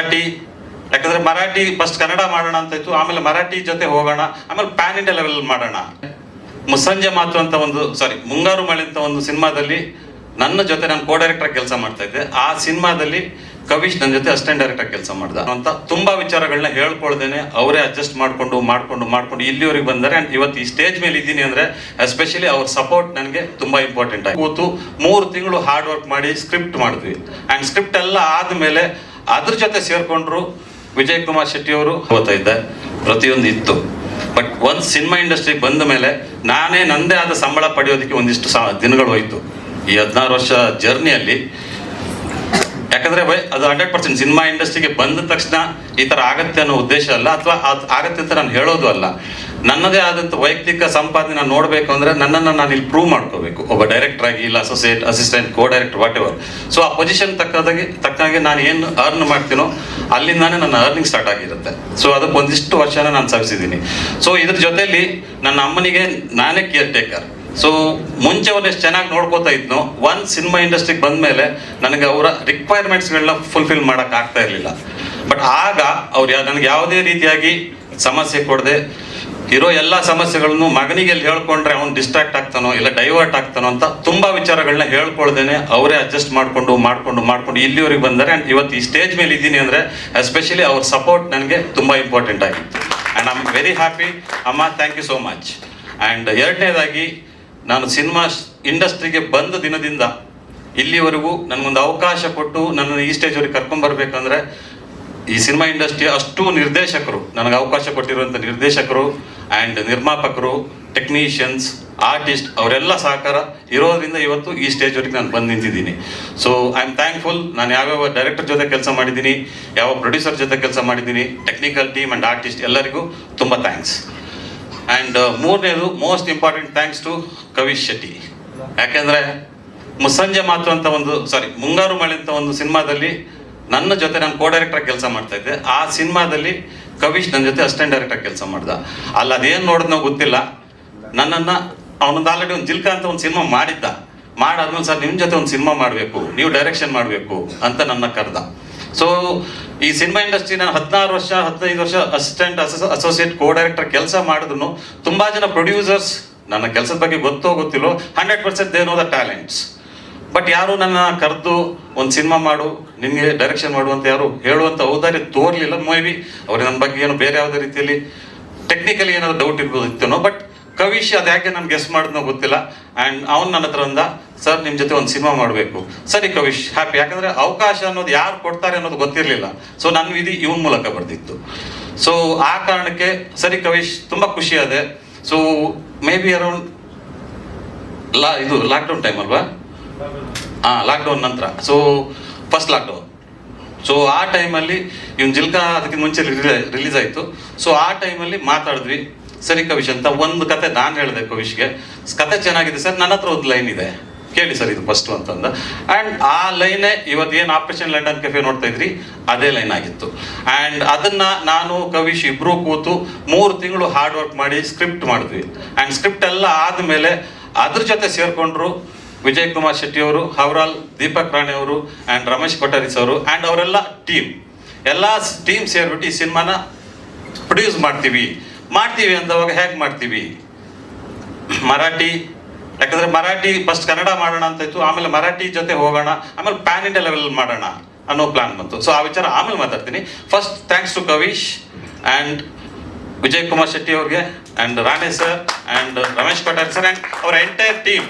ಮರಾಠಿ, ಯಾಕಂದ್ರೆ ಮರಾಠಿ ಫಸ್ಟ್ ಕನ್ನಡ ಮಾಡೋಣ ಅಂತ ಇತ್ತು, ಆಮೇಲೆ ಮರಾಠಿ ಜೊತೆ ಹೋಗೋಣ, ಆಮೇಲೆ ಪ್ಯಾನ್ ಇಂಡಿಯಾ ಲೆವೆಲ್ ಮಾಡೋಣ. ಮುಸ್ಸಂಜೆ ಮಾತು ಅಂತ ಒಂದು ಸಾರಿ ಮುಂಗಾರು ಮಳೆ ಅಂತ ಒಂದು ಸಿನಿಮಾದಲ್ಲಿ ನನ್ನ ಜೊತೆ ನಾನು ಕೋ ಡೈರೆಕ್ಟರ್ ಕೆಲಸ ಮಾಡ್ತಾ ಇದ್ದೆ. ಆ ಸಿನಿಮಾದಲ್ಲಿ ಕವಿಶ್ ನನ್ನ ಜೊತೆ ಅಸಿಸ್ಟೆಂಟ್ ಡೈರೆಕ್ಟರ್ ಕೆಲಸ ಮಾಡ್ದ. ಅಂತ ತುಂಬಾ ವಿಚಾರಗಳನ್ನ ಹೇಳ್ಕೊಳ್ದೇನೆ, ಅವರೇ ಅಡ್ಜಸ್ಟ್ ಮಾಡ್ಕೊಂಡು ಮಾಡ್ಕೊಂಡು ಮಾಡ್ಕೊಂಡು ಇಲ್ಲಿವರೆಗೆ ಬಂದರೆ ಅಂಡ್ ಇವತ್ತು ಈ ಸ್ಟೇಜ್ ಮೇಲೆ ಇದ್ದೀನಿ ಅಂದ್ರೆ ಎಸ್ಪೆಷಲಿ ಅವ್ರ ಸಪೋರ್ಟ್ ನನಗೆ ತುಂಬಾ ಇಂಪಾರ್ಟೆಂಟ್ ಆಗಿ ಕೂತು ಮೂರು ತಿಂಗಳು ಹಾರ್ಡ್ ವರ್ಕ್ ಮಾಡಿ ಸ್ಕ್ರಿಪ್ಟ್ ಮಾಡಿದ್ವಿ. ಅಂಡ್ ಸ್ಕ್ರಿಪ್ಟ್ ಎಲ್ಲ ಆದ್ಮೇಲೆ ಅದ್ರ ಜೊತೆ ಸೇರ್ಕೊಂಡ್ರು ವಿಜಯ್ ಕುಮಾರ್ ಶೆಟ್ಟಿ ಅವರು ಹೋಗ್ತಾ ಇದ್ದ ಪ್ರತಿಯೊಂದು ಇತ್ತು. ಬಟ್ ಒಂದು ಸಿನಿಮಾ ಇಂಡಸ್ಟ್ರಿ ಬಂದ ಮೇಲೆ ನಾನೇ ನಂದೇ ಆದ ಸಂಬಳ ಪಡೆಯೋದಕ್ಕೆ ಒಂದಿಷ್ಟು ದಿನಗಳು ಹೋಯ್ತು. ಈ ಹದಿನಾರು ವರ್ಷ ಜರ್ನಿಯಲ್ಲಿ ಯಾಕಂದ್ರೆ ಬೈ- ಅದು ಹಂಡ್ರೆಡ್ ಪರ್ಸೆಂಟ್ ಸಿನಿಮಾ ಇಂಡಸ್ಟ್ರಿಗೆ ಬಂದ ತಕ್ಷಣ ಈ ಥರ ಆಗತ್ತೆ ಅನ್ನೋ ಉದ್ದೇಶ ಅಲ್ಲ, ಅಥವಾ ಅದು ಆಗತ್ತೆ ಅಂತ ನಾನು ಹೇಳೋದು ಅಲ್ಲ. ನನ್ನದೇ ಆದಂಥ ವೈಯಕ್ತಿಕ ಸಂಪಾದನೆ ನಾನು ನೋಡಬೇಕು ಅಂದ್ರೆ ನನ್ನನ್ನು ನಾನು ಇಲ್ಲಿ ಪ್ರೂವ್ ಮಾಡ್ಕೋಬೇಕು. ಒಬ್ಬ ಡೈರೆಕ್ಟರ್ ಆಗಿ ಇಲ್ಲ associate assistant co director whatever so ಆ ಪೊಸಿಷನ್ ತಕ್ಕದಾಗಿ ತಕ್ಕಾಗೆ ನಾನು ಏನು ಅರ್ನ್ ಮಾಡ್ತೀನೋ, ಅಲ್ಲಿಂದಾನೇ ನನ್ನ ಅರ್ನಿಂಗ್ ಸ್ಟಾರ್ಟ್ ಆಗಿರುತ್ತೆ. ಸೊ ಅದಕ್ಕೆ ಒಂದಿಷ್ಟು ವರ್ಷನ ನಾನು ಸವಿಸಿದ್ದೀನಿ. ಸೊ ಇದ್ರ ಜೊತೆಯಲ್ಲಿ ನನ್ನ ಅಮ್ಮನಿಗೆ ನಾನೇ ಕೇರ್ ಟೇಕರ್ ಸೊ ಮುಂಚೆ ಅವ್ರು ಎಷ್ಟು ಚೆನ್ನಾಗಿ ನೋಡ್ಕೋತಾ ಇದ್ನು ಒಂದು ಸಿನಿಮಾ ಇಂಡಸ್ಟ್ರಿಗೆ ಬಂದಮೇಲೆ ನನಗೆ ಅವರ ರಿಕ್ವೈರ್ಮೆಂಟ್ಸ್ಗಳನ್ನ ಫುಲ್ಫಿಲ್ ಮಾಡೋಕೆ ಆಗ್ತಾ ಇರಲಿಲ್ಲ. ಬಟ್ ಆಗ ಅವ್ರು ನನಗೆ ಯಾವುದೇ ರೀತಿಯಾಗಿ ಸಮಸ್ಯೆ ಕೊಡದೆ, ಇರೋ ಎಲ್ಲ ಸಮಸ್ಯೆಗಳನ್ನು ಮಗನಿಗೆ ಎಲ್ಲಿ ಹೇಳ್ಕೊಂಡ್ರೆ ಅವ್ನು ಡಿಸ್ಟ್ರಾಕ್ಟ್ ಆಗ್ತಾನೋ, ಇಲ್ಲ ಡೈವರ್ಟ್ ಆಗ್ತಾನೋ ಅಂತ ತುಂಬ ವಿಚಾರಗಳನ್ನ ಹೇಳ್ಕೊಳ್ದೇನೆ ಅವರೇ ಅಡ್ಜಸ್ಟ್ ಮಾಡಿಕೊಂಡು ಮಾಡಿಕೊಂಡು, ಮಾಡ್ಕೊಂಡು ಇಲ್ಲಿವರೆಗೆ ಬಂದರೆ ಆ್ಯಂಡ್ ಇವತ್ತು ಈ ಸ್ಟೇಜ್ ಮೇಲೆ ಇದ್ದೀನಿ ಅಂದರೆ ಎಸ್ಪೆಷಲಿ ಅವ್ರ ಸಪೋರ್ಟ್ ನನಗೆ ತುಂಬ ಇಂಪಾರ್ಟೆಂಟ್ ಆಗಿತ್ತು. And I am very happy ಅಮ್ಮ thank you so much and ಎರಡನೇದಾಗಿ ನಾನು ಸಿನಿಮಾ ಇಂಡಸ್ಟ್ರಿಗೆ ಬಂದ ದಿನದಿಂದ ಇಲ್ಲಿವರೆಗೂ ನನಗೊಂದು ಅವಕಾಶ ಕೊಟ್ಟು ನನ್ನನ್ನು ಈ ಸ್ಟೇಜ್ವರೆಗೆ ಕರ್ಕೊಂಡ್ಬರ್ಬೇಕಂದ್ರೆ ಈ ಸಿನಿಮಾ ಇಂಡಸ್ಟ್ರಿ ಅಷ್ಟು ನಿರ್ದೇಶಕರು, ನನಗೆ ಅವಕಾಶ ಕೊಟ್ಟಿರುವಂಥ ನಿರ್ದೇಶಕರು ಆ್ಯಂಡ್ ನಿರ್ಮಾಪಕರು ಟೆಕ್ನಿಷಿಯನ್ಸ್ ಆರ್ಟಿಸ್ಟ್ ಅವರೆಲ್ಲ ಸಹಕಾರ ಇರೋದ್ರಿಂದ ಇವತ್ತು ಈ ಸ್ಟೇಜ್ವರೆಗೆ ನಾನು ಬಂದು ನಿಂತಿದ್ದೀನಿ. ಸೊ ಐ ಆಮ್ ಥ್ಯಾಂಕ್ಫುಲ್ ನಾನು ಯಾವ್ಯಾವ ಡೈರೆಕ್ಟರ್ ಜೊತೆ ಕೆಲಸ ಮಾಡಿದ್ದೀನಿ ಯಾವ ಪ್ರೊಡ್ಯೂಸರ್ ಜೊತೆ ಕೆಲಸ ಮಾಡಿದ್ದೀನಿ ಟೆಕ್ನಿಕಲ್ ಟೀಮ್ ಆ್ಯಂಡ್ ಆರ್ಟಿಸ್ಟ್ ಎಲ್ಲರಿಗೂ ತುಂಬ ಥ್ಯಾಂಕ್ಸ್ ಆ್ಯಂಡ್ ಮೂರನೇದು most important thanks to Kavish Shetty ಯಾಕೆಂದರೆ, ಮುಸ್ಸಂಜೆ ಮಾತು ಅಂತ ಒಂದು ಸಾರಿ ಮುಂಗಾರು ಮಳೆ ಅಂತ ಒಂದು ಸಿನಿಮಾದಲ್ಲಿ ನನ್ನ ಜೊತೆ ನಾನು ಕೋ ಡೈರೆಕ್ಟರ್ ಕೆಲಸ ಮಾಡ್ತಾ ಇದ್ದೆ. ಆ ಸಿನಿಮಾದಲ್ಲಿ ಕವಿಶ್ ನನ್ನ ಜೊತೆ ಅಸಿಸ್ಟೆಂಟ್ ಡೈರೆಕ್ಟರ್ ಕೆಲಸ ಮಾಡ್ದ. ಅಲ್ಲಿ, ಅದೇನು ನೋಡಿದ್ನೋ ಗೊತ್ತಿಲ್ಲ. ನನ್ನನ್ನು, ಅವನೊಂದು ಆಲ್ರೆಡಿ ಒಂದು ಜಿಲ್ಕಾ ಅಂತ ಒಂದು ಸಿನಿಮಾ ಮಾಡಿದ್ದ. ಮಾಡಾದ್ಮೇಲೆ ಸರ್ ನಿಮ್ಮ ಜೊತೆ ಒಂದು ಸಿನಿಮಾ ಮಾಡಬೇಕು, ನೀವು ಡೈರೆಕ್ಷನ್ ಮಾಡಬೇಕು ಅಂತ ನನ್ನ ಕರೆದ. ಸೊ ಈ ಸಿನಿಮಾ ಇಂಡಸ್ಟ್ರಿ ನಾನು ಹದಿನಾರು ವರ್ಷ, ಹದಿನೈದು ವರ್ಷ ಅಸಿಸ್ಟೆಂಟ್ ಅಸೋಸಿಯೇಟ್ ಕೋ ಡೈರೆಕ್ಟರ್ ಕೆಲಸ ಮಾಡಿದ್ರು ತುಂಬಾ ಜನ ಪ್ರೊಡ್ಯೂಸರ್ಸ್ ನನ್ನ ಕೆಲಸದ ಬಗ್ಗೆ ಗೊತ್ತೋ ಗೊತ್ತಿಲ್ಲೋ hundred percent they know the talents but ಯಾರು ನನ್ನ ಕರೆದು ಒಂದು ಸಿನಿಮಾ ಮಾಡು ನಿಮಗೆ ಡೈರೆಕ್ಷನ್ ಮಾಡು ಅಂತ ಯಾರು ಹೇಳುವಂತ ಔದಾರ್ಯ ತೋರಲಿಲ್ಲ. ಮೇ ಬಿ ಅವ್ರಿಗೆ ನನ್ನ ಬಗ್ಗೆ ಏನು ಬೇರೆ ಯಾವುದೇ ರೀತಿಯಲ್ಲಿ ಟೆಕ್ನಿಕಲಿ ಏನಾದರೂ ಡೌಟ್ ಇರ್ಬೋದಿತ್ತೇನೋ ಬಟ್ ಕವಿಶ್ ಅದು ಯಾಕೆ ನಾನು ಗೆಸ್ ಮಾಡಿದ್ನೋ ಗೊತ್ತಿಲ್ಲ. ಆ್ಯಂಡ್ ಅವನು ನನ್ನ ಹತ್ರ ಅಂದ ಸರ್ ನಿಮ್ಮ ಜೊತೆ ಒಂದು ಸಿನಿಮಾ ಮಾಡಬೇಕು. ಸರಿ ಕವಿಶ್ ಹ್ಯಾಪಿ ಯಾಕಂದ್ರೆ ಅವಕಾಶ ಅನ್ನೋದು ಯಾರು ಕೊಡ್ತಾರೆ ಅನ್ನೋದು ಗೊತ್ತಿರಲಿಲ್ಲ. ಸೊ ನನ್ನ ವಿಧಿ ಇವನ್ ಮೂಲಕ ಬರ್ದಿತ್ತು. ಸೊ ಆ ಕಾರಣಕ್ಕೆ, ಸರಿ ಕವಿಶ್, ತುಂಬ ಖುಷಿ ಅದೆ ಸೊ ಮೇ ಬಿ ಅರೌಂಡ್ ಲಾ, ಇದು ಲಾಕ್ಡೌನ್ ಟೈಮ್ ಅಲ್ವಾ? ಹಾಂ ಲಾಕ್ಡೌನ್ ನಂತರ. ಸೊ ಫಸ್ಟ್ ಲಾಕ್ಡೌನ್ ಸೊ ಆ ಟೈಮಲ್ಲಿ ಇವನ್ ಜಿಲ್ಕಾ ಅದಕ್ಕೆ ಮುಂಚೆ ರಿಲೀಸ್ ಆಯಿತು. ಸೊ ಆ ಟೈಮಲ್ಲಿ ಮಾತಾಡಿದ್ವಿ. ಸರಿ ಕವಿಶ್ ಅಂತ ಒಂದು ಕತೆ ನಾನು ಹೇಳಿದೆ ಕವಿಶ್ಗೆ. ಕತೆ ಚೆನ್ನಾಗಿದೆ ಸರ್ ನನ್ನ ಹತ್ರ ಒಂದು ಲೈನ್ ಇದೆ. ಕೇಳಿ ಸರ್ ಇದು ಫಸ್ಟ್ ಅಂತಂದ. ಆ್ಯಂಡ್ ಆ ಲೈನೇ ಇವತ್ತು ಏನು ಆಪರೇಷನ್ ಲಂಡನ್ ಕೆಫೆ ನೋಡ್ತಾ ಇದ್ರಿ? ಅದೇ ಲೈನ್ ಆಗಿತ್ತು. ಆ್ಯಂಡ್ ಅದನ್ನ ನಾನು ಕವಿಶ್ ಇಬ್ರು ಕೂತು ಮೂರು ತಿಂಗಳು ಹಾರ್ಡ್ ವರ್ಕ್ ಮಾಡಿ ಸ್ಕ್ರಿಪ್ಟ್ ಮಾಡಿದ್ವಿ. ಆ್ಯಂಡ್ ಸ್ಕ್ರಿಪ್ಟ್ ಎಲ್ಲ ಆದಮೇಲೆ ಅದ್ರ ಜೊತೆ ಸೇರ್ಕೊಂಡ್ರು ವಿಜಯ್ ಕುಮಾರ್ ಶೆಟ್ಟಿ ಅವರು ಹವರಾಲ್ ದೀಪಕ್ ರಾಣಿ ಅವರು ಆ್ಯಂಡ್ ರಮೇಶ್ ಕೊಠಾರಿಸ್ ಅವರು ಆ್ಯಂಡ್ ಅವರೆಲ್ಲ ಟೀಮ್ ಎಲ್ಲ ಟೀಮ್ ಸೇರ್ಬಿಟ್ಟು ಈ ಸಿನಿಮಾನ ಪ್ರೊಡ್ಯೂಸ್ ಮಾಡ್ತೀವಿ. ಮಾಡ್ತೀವಿ ಅಂದವಾಗ ಹೇಗೆ ಮಾಡ್ತೀವಿ? ಮರಾಠಿ ಯಾಕಂದ್ರೆ ಮರಾಠಿ ಫಸ್ಟ್ ಕನ್ನಡ ಮಾಡೋಣ ಅಂತ ಇತ್ತು, ಆಮೇಲೆ ಮರಾಠಿ ಜೊತೆ ಹೋಗೋಣ, ಆಮೇಲೆ ಪ್ಯಾನ್ ಇಂಡಿಯಾ ಲೆವೆಲ್ ಮಾಡೋಣ ಅನ್ನೋ ಪ್ಲಾನ್ ಬಂತು. ಸೊ ಆ ವಿಚಾರ ಆಮೇಲೆ ಮಾತಾಡ್ತೀನಿ. First thanks to Kavish and Vijay Kumar Shetty ಅವ್ರಿಗೆ and Rane sir and Ramesh Patel sir and ಅವರ ಎಂಟೈರ್ ಟೀಮ್